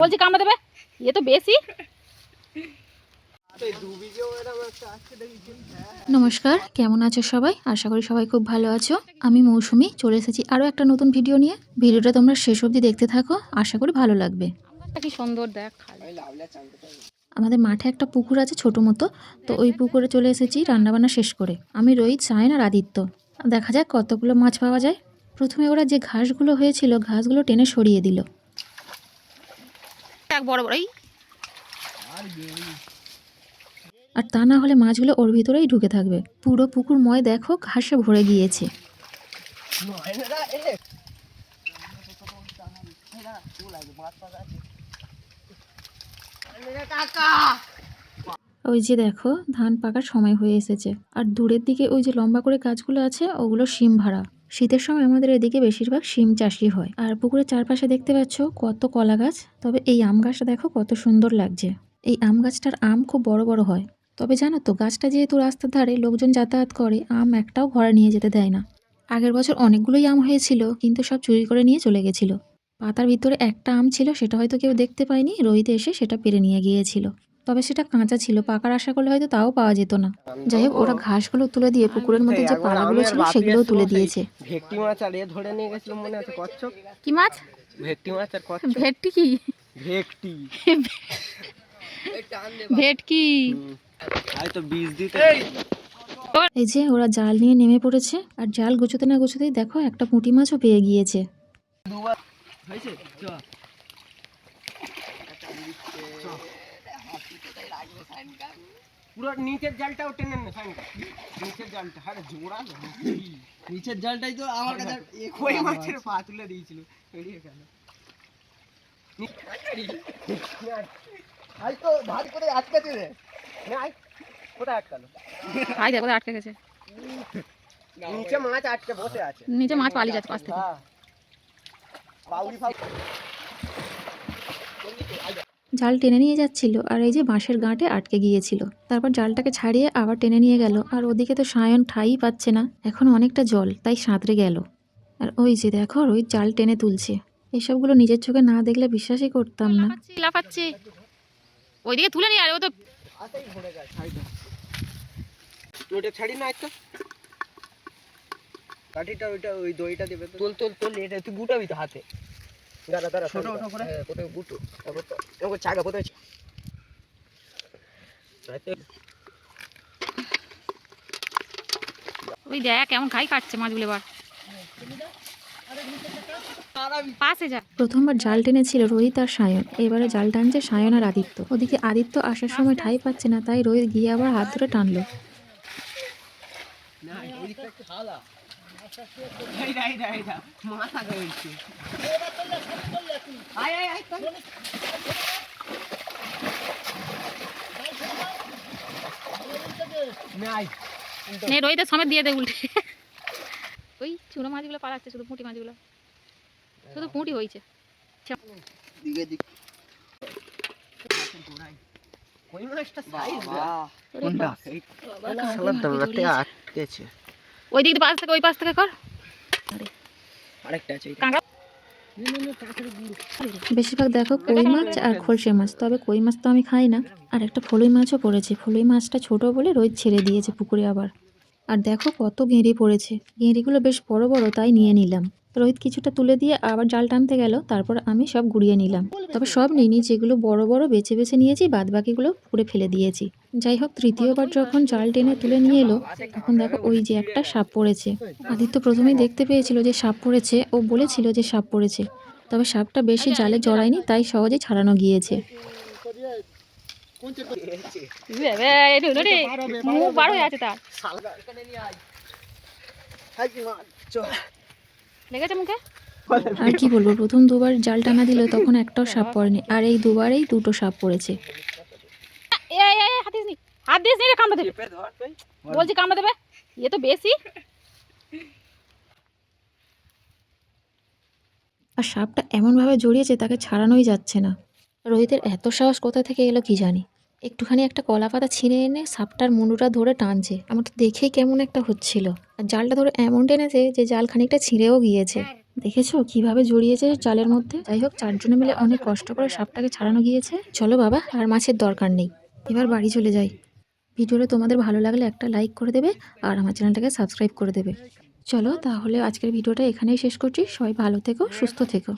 বলছি কামড়ে দেবে? ইয়ে তো বেশি। নমস্কার কেমন আছো সবাই? আশা করি সবাই খুব ভালো আছো। আমি মৌসুমি চলে এসেছি আরও একটা নতুন ভিডিও নিয়ে। ভিডিওটা তোমরা শেষ অবধি দেখতে থাকো আশা করি ভালো লাগবে। কি সুন্দর দেখ আমাদের মাঠে একটা পুকুর আছে ছোট মতো তো ওই পুকুরে চলে এসেছি রান্নাবান্না শেষ করে। আমি রোহিত সায়ন আর আদিত্য। দেখা যাক কতগুলো মাছ পাওয়া যায়। প্রথমে ওরা যে ঘাসগুলো হয়েছিল ঘাসগুলো টেনে সরিয়ে দিল। এক বড় বড়ই আর তা না হলে মাছগুলো ওর ভিতরেই ঢুকে থাকবে। পুরো পুকুর ময় দেখো, ঘাসে ভরে গিয়েছে। ওই যে দেখো, ধান পাকার সময় হয়ে এসেছে। আর দূরের দিকে ওই যে লম্বা করে গাছগুলো আছে, ওগুলো শিম ভাড়া। শীতের সময় আমাদের এদিকে বেশিরভাগ শিম চাষই হয়। আর পুকুরের চারপাশে দেখতে পাচ্ছ কত কলা গাছ, তবে এই আম গাছটা দেখো কত সুন্দর লাগছে। এই আম গাছটার আম খুব বড় বড় হয়। তবে জানো তো, গাছটা যেহেতু রাস্তার ধারে লোকজন যাতায়াত করে, আম একটাও ঘরে নিয়ে যেতে দেয় না। আগের বছর অনেকগুলোই আম হয়েছিল, কিন্তু সব চুরি করে নিয়ে চলে গেছিল। পাতার ভিতরে একটা আম ছিল, সেটা হয়তো কেউ দেখতে পায়নি, রোহিত এসে সেটা পেরে নিয়ে গিয়েছিল। তবে সেটা কাঁচা ছিল পাকার আশা করলে হয়তো তাও পাওয়া যেত না। যাই হোক ওরা ঘাসগুলো তুলে দিয়ে পুকুরের মধ্যে যে পালাগুলো ছিল সেগুলোও তুলে দিয়েছে। ভেটকি মাছ আর এ ধরে নিয়ে গেছিল মনে আছে কচ্ছপ? কি মাছ? ভেটকি মাছ আর কচ্ছপ। ভেটকি কি? ভেটকি। ভেটকি। হয়তো বীজ দিতে এই! যে ওরা জাল নিয়ে নেমে পড়েছে আর জাল গুছোতে না গুছোতেই দেখো একটা পুঁটি মাছও পেয়ে গিয়েছে। দুবার। হয়েছে? পুরো নিচের জালটাও টেনে নে সাইনটা নিচের জালটা আরে জোড়া নিচের জালটাই তো আমার কাছে কই মাছের পা তুলে দিয়েছিল? বেরিয়ে গেল। আই তো ভারী করে আটকাতে রে নে আই কোথায় আটকালো? আই দেখো আটকে গেছে। নিচে মাছ আটকে বসে আছে। নিচে মাছ পালিয়ে যাচ্ছে পাশ থেকে। হ্যাঁ। বাউরি ফাউ জাল টেনে নিয়ে যাচ্ছিল আর এই যে বাঁশের গাঁটে আটকে গিয়েছিল। তারপর জালটাকে ছাড়িয়ে আবার টেনে নিয়ে গেল। আর ওদিকে তো সায়ন ঠাই পাচ্ছে না। এখন অনেকটা জল তাই সাঁতরে গেল। আর ওই যে দেখো রোহিত জাল টেনে তুলছে। এসবগুলো নিজের চোখে না দেখলে বিশ্বাসই করতাম না। লাফাচ্ছি ওইদিকে তুলে নিয়ে আর ও তো ছাড়ি না একটা কাঠিটা ওইটা ওই দইটা দেবে। তোল তোল তোল এটা তুই গুটাবি তো হাতে। দাঁড়া দাঁড়া ছোট ছোট করে। হ্যাঁ কোথায় গুটো? তো চাগা কোথায় ওই দেখ কেমন খাই কাটছে মাছগুলো এবার। পাশে প্রথমবার জাল টেনেছিল রোহিত আর সায়ন। এবারে জাল টানছে সায়ন আর আদিত্য। ওদিকে আদিত্য আসার সময় ঠাই পাচ্ছে না তাই রোহিত গিয়ে আবার হাত ধরে টানলো। না মাথা গেছে আয় আয় আয় নে রোহিতের সমেত দিয়ে দে উল্টে। ওই ছোটো মাছগুলো পালাচ্ছে শুধু পুঁটি মাছগুলো। শুধু পুঁটি হয়েছে। দিকে মাছটা সাইজ কোনটা? শালা দাঁড়াতে আটকেছে। ওই দিক পাশ থেকে ওই পাশ থেকে কর। আরেকটা আছে কাঁকড়া। বেশিরভাগ দেখো কই মাছ আর খলসে মাছ তবে কই মাছ তো আমি খাই না। আর একটা ফলুই মাছও পড়েছে ফলুই মাছটা ছোট বলে রোজ ছেড়ে দিয়েছে পুকুরে আবার। আর দেখো কত গেঁড়ি পড়েছে গেঁড়িগুলো বেশ বড় বড় তাই নিয়ে নিলাম। রোহিত কিছুটা তুলে দিয়ে আবার জাল টানতে গেল তারপর আমি সব গুড়িয়ে নিলাম। তবে সব নিইনি যেগুলো বড় বড় বেছে বেছে নিয়েছি বাদ বাকিগুলো পুকুরে ফেলে দিয়েছি। যাই হোক তৃতীয়বার যখন জাল টেনে তুলে নিয়ে এলো তখন দেখো ওই যে একটা সাপ পড়েছে। আদিত্য প্রথমেই দেখতে পেয়েছিল যে সাপ পড়েছে ও বলেছিল যে সাপ পড়েছে। তবে সাপটা বেশি জালে জড়ায়নি তাই সহজে ছাড়ানো গিয়েছে। লেগেছে মুখে আর কি বলব প্রথম দুবার জাল টানা দিল তখন একটাও সাপ পড়েনি আর এই দুবারেই দুটো সাপ পড়েছে। হাত দিস নি রে কামড়ে দেবে। বলছি কামড়ে দেবে এ তো বেশি। আর সাপটা এমনভাবে জড়িয়েছে তাকে ছাড়ানোই যাচ্ছে না। রোহিতের এত সাহস কোথা থেকে এলো কি জানি। একটুখানি একটা কলা পাতা ছিঁড়ে এনে সাপটার মুন্ডুটা ধরে টানছে। আমার তো দেখেই কেমন একটা হচ্ছিল। আর জালটা ধরে এমন টেনেছে যে জাল খানিকটা ছিঁড়েও গিয়েছে। দেখেছ কীভাবে জড়িয়েছে জালের মধ্যে? যাই হোক চারজনে মিলে অনেক কষ্ট করে সাপটাকে ছাড়ানো গিয়েছে। চলো বাবা আর মাছের দরকার নেই। এবার বাড়ি চলে যাই। ভিডিওটা তোমাদের ভালো লাগলে একটা লাইক করে দেবে আর আমার চ্যানেলটাকে সাবস্ক্রাইব করে দেবে। চলো তাহলে আজকের ভিডিওটা এখানেই শেষ করছি। সবাই ভালো থেকো, সুস্থ থেকো।